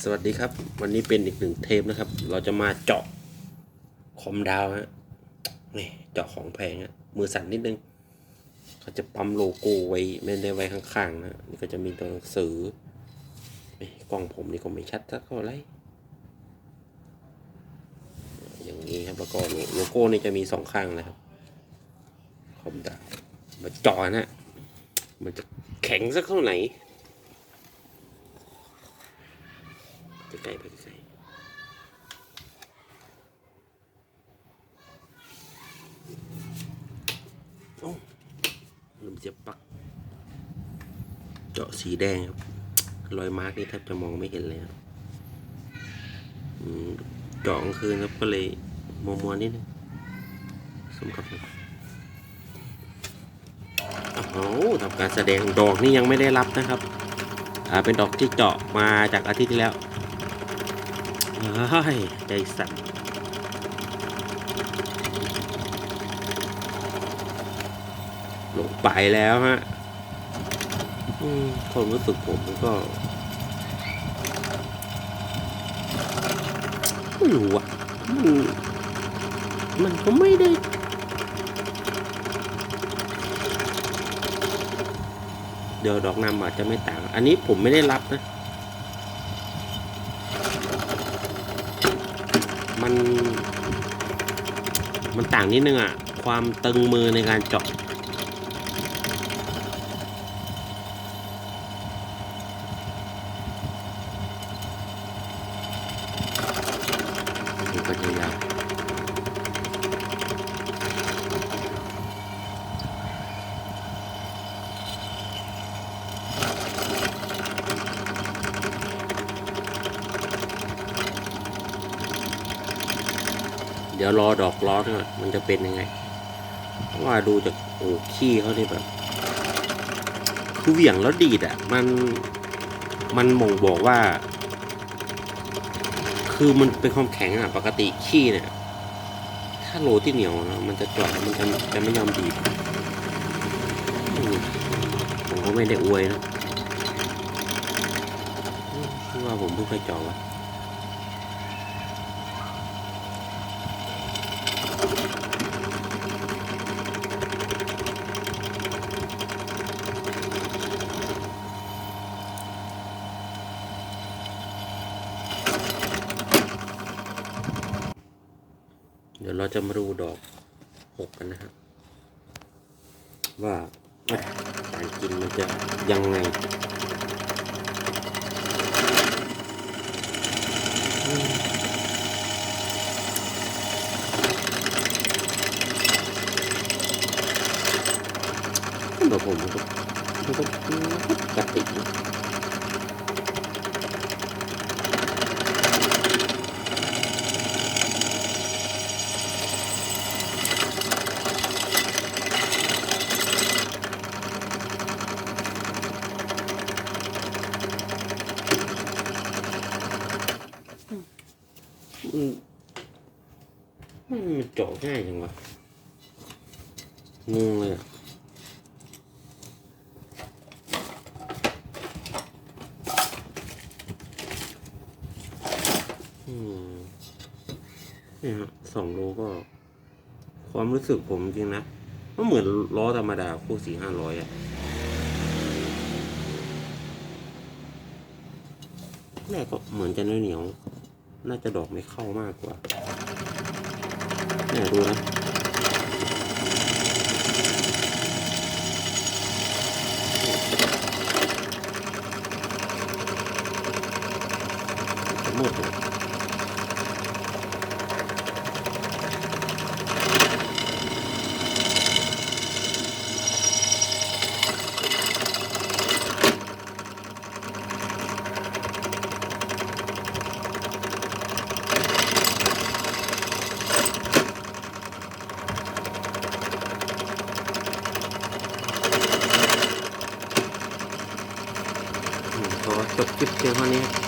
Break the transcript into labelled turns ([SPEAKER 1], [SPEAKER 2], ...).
[SPEAKER 1] สวัสดีครับ วันนี้เป็นอีกหนึ่งเทปนะครับ เราจะมาเจาะคอมดาวฮะนี่เจาะของแพงฮะมือสั่นนิดนึงเขาจะปั๊มโลโก้ไว้ไม่ได้ไว้ข้างๆนะนี่ก็จะมีตัวหนังสือกล้องผมนี่ก็ไม่ชัดสักเท่าไหร่อย่างนี้ครับแล้วก็โลโลโก้นี่จะมีสองข้างนะครับคอมดาวมาเจาะนะมันจะแข็งสักเท่าไหร่ ไปไกลไปไกลโอ้ลืมเสียบปลั๊กเจาะสีแดงครับ รอยมาร์กนี่แทบจะมองไม่เห็นเลยครับอืมเจาะกลางคืนครับก็เลยมัวมัวๆนิดนึงสมกับโอ้โหทำการแสดงดอกนี่ยังไม่ได้รับนะครับ อ่าเป็นดอกที่เจาะมาจากอาทิตย์ที่แล้ว ใจสั่นลงไปแล้วฮะความรู้สึกผมก็ไม่รู้อะมันมันก็ไม่ได้ เดี๋ยวดอกนำอาจจะไม่ต่าง อันนี้ผมไม่ได้รับนะ มัน มันต่างนิดนึงอะ ความตึงมือในการเจาะก็จะยาว เดี๋ยวรอดอกล้อหน่อยมันจะเป็นยังไง เพราะว่าดูจากโอ้ขี้เขาเนี่แบบคือเหวี่ยงแล้วดีดอะมันมันมงบอกว่า คือมันเป็นความแข็งอะ ปกติขี้เนี่ย ถ้าโลที่เหนียวนะมันจะเจาะมันจะจะไม่ยอมดีดผมก็ไม่ได้อวยนะอืมคิดว่าผมเพิ่งเคยเจาะวะ เดี๋ยวเราจะมาดูดอกหกกันนะครับ ว่าการกินมันจะยังไงดอกผมมันก็มันก็ปกติ มันเจาะง่ายจังวะงงเลยอะอืมเนี่ยฮะสองโลก็ ความรู้สึกผมจริงนะมันเหมือนล้อธรรมดาคู่สี่ห้าร้อยอะแรกก็เหมือนจะเหนียว น่าจะดอกไม่เข้ามากกว่า เนี่ยดูนะมืดเลย อืมขอจบค